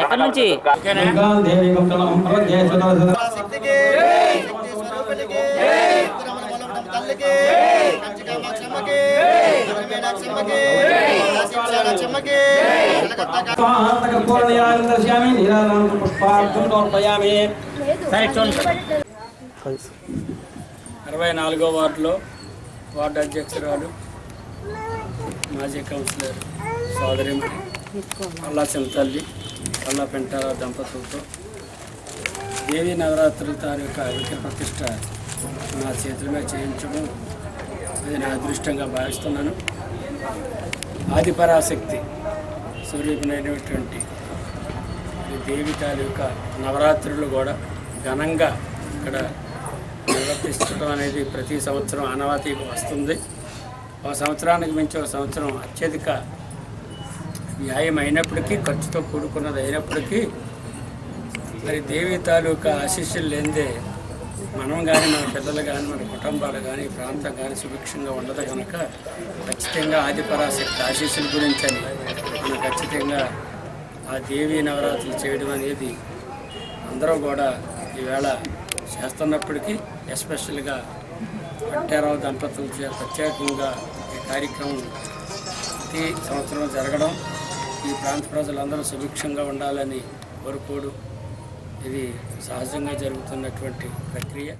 ఎక్కడి నుంచి? అరవై నాలుగో వార్డులో వార్డు అధ్యక్షురాలు మాజీ కౌన్సిలర్ సోదరి పల్లా తల్లి. పల్లా పెంట దంపతులతో దేవీ నవరాత్రుల తాలూకా విగ్రహ ప్రతిష్ట నా చేతుల మీద చేయించడం అది నా అదృష్టంగా భావిస్తున్నాను. ఆదిపరాశక్తి సూర్యునైనటువంటి ఈ దేవి తాలూకా నవరాత్రులు కూడా ఘనంగా ఇక్కడ నిర్వర్తించడం అనేది ప్రతి సంవత్సరం ఆనవాతీగా వస్తుంది. ఒక సంవత్సరానికి మించి ఒక సంవత్సరం అత్యధిక వ్యాయం అయినప్పటికీ ఖర్చుతో కూడుకున్నది అయినప్పటికీ మరి దేవి తాలూకా ఆశీస్సులు లేనిదే మనం కానీ మన పిల్లలు కానీ మన కుటుంబాలు కానీ ప్రాంతం కానీ సుభిక్షంగా ఉండదు కనుక ఖచ్చితంగా ఆదిపరాశక్తి ఆశీస్సుల గురించి అని మనం ఖచ్చితంగా ఆ దేవీ నవరాత్రులు చేయడం అనేది అందరూ కూడా ఈవేళ చేస్తున్నప్పటికీ ఎస్పెషల్గా పట్టారావు దంపతులు ప్రత్యేకంగా ఈ కార్యక్రమం ప్రతి సంవత్సరం జరగడం ఈ ప్రాంత ప్రజలందరూ సుభిక్షంగా ఉండాలని కోరుకోడు. ఇది సహజంగా జరుగుతున్నటువంటి ప్రక్రియ.